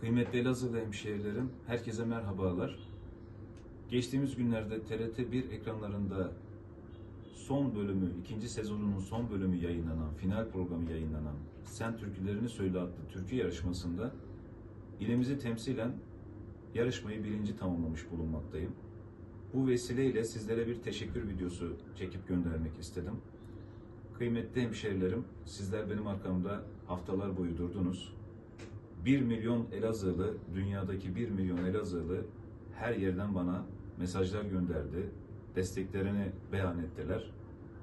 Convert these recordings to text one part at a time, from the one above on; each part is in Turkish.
Kıymetli Elazığlı hemşehrilerim, herkese merhabalar. Geçtiğimiz günlerde TRT 1 ekranlarında son bölümü, ikinci sezonunun son bölümü yayınlanan, final programı yayınlanan Sen Türkülerini Söyle adlı türkü yarışmasında ilimizi temsilen yarışmayı birinci tamamlamış bulunmaktayım. Bu vesileyle sizlere bir teşekkür videosu çekip göndermek istedim. Kıymetli hemşehrilerim, sizler benim arkamda haftalar boyu durdunuz. 1 milyon Elazığlı, dünyadaki 1 milyon Elazığlı her yerden bana mesajlar gönderdi. Desteklerini beyan ettiler.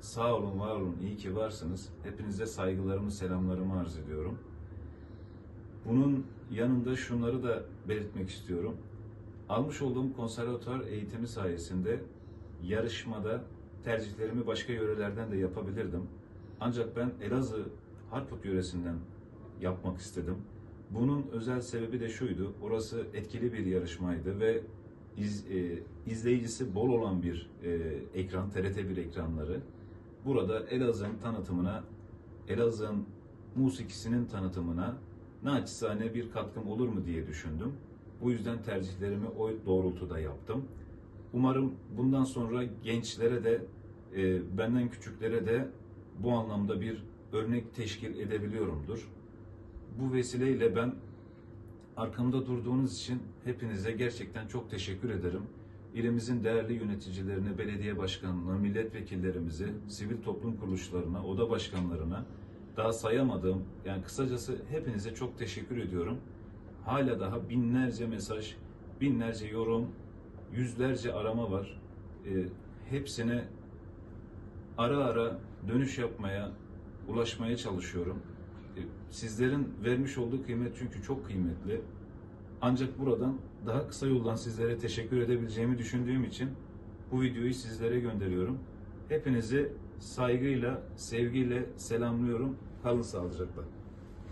Sağ olun, var olun, iyi ki varsınız. Hepinize saygılarımı, selamlarımı arz ediyorum. Bunun yanında şunları da belirtmek istiyorum. Almış olduğum konservatuar eğitimi sayesinde yarışmada tercihlerimi başka yörelerden de yapabilirdim. Ancak ben Elazığ Harput yöresinden yapmak istedim. Bunun özel sebebi de şuydu. Orası etkili bir yarışmaydı ve iz, e, izleyicisi bol olan bir e, ekran, TRT1 ekranları. Burada Elazığ'ın tanıtımına, Elazığ'ın musikisinin tanıtımına naçizane bir katkım olur mu diye düşündüm. Bu yüzden tercihlerimi o doğrultuda yaptım. Umarım bundan sonra gençlere de, e, benden küçüklere de bu anlamda bir örnek teşkil edebiliyorumdur. Bu vesileyle ben arkamda durduğunuz için hepinize gerçekten çok teşekkür ederim. İlimizin değerli yöneticilerine, belediye başkanına, milletvekillerimizi, sivil toplum kuruluşlarına, oda başkanlarına, daha sayamadığım, yani kısacası hepinize çok teşekkür ediyorum. Hala daha binlerce mesaj, binlerce yorum, yüzlerce arama var. Ee, hepsine ara ara dönüş yapmaya, ulaşmaya çalışıyorum. E, Sizlerin vermiş olduğu kıymet çünkü çok kıymetli. Ancak buradan daha kısa yoldan sizlere teşekkür edebileceğimi düşündüğüm için bu videoyu sizlere gönderiyorum. Hepinizi saygıyla, sevgiyle selamlıyorum. Kalın sağlıcakla.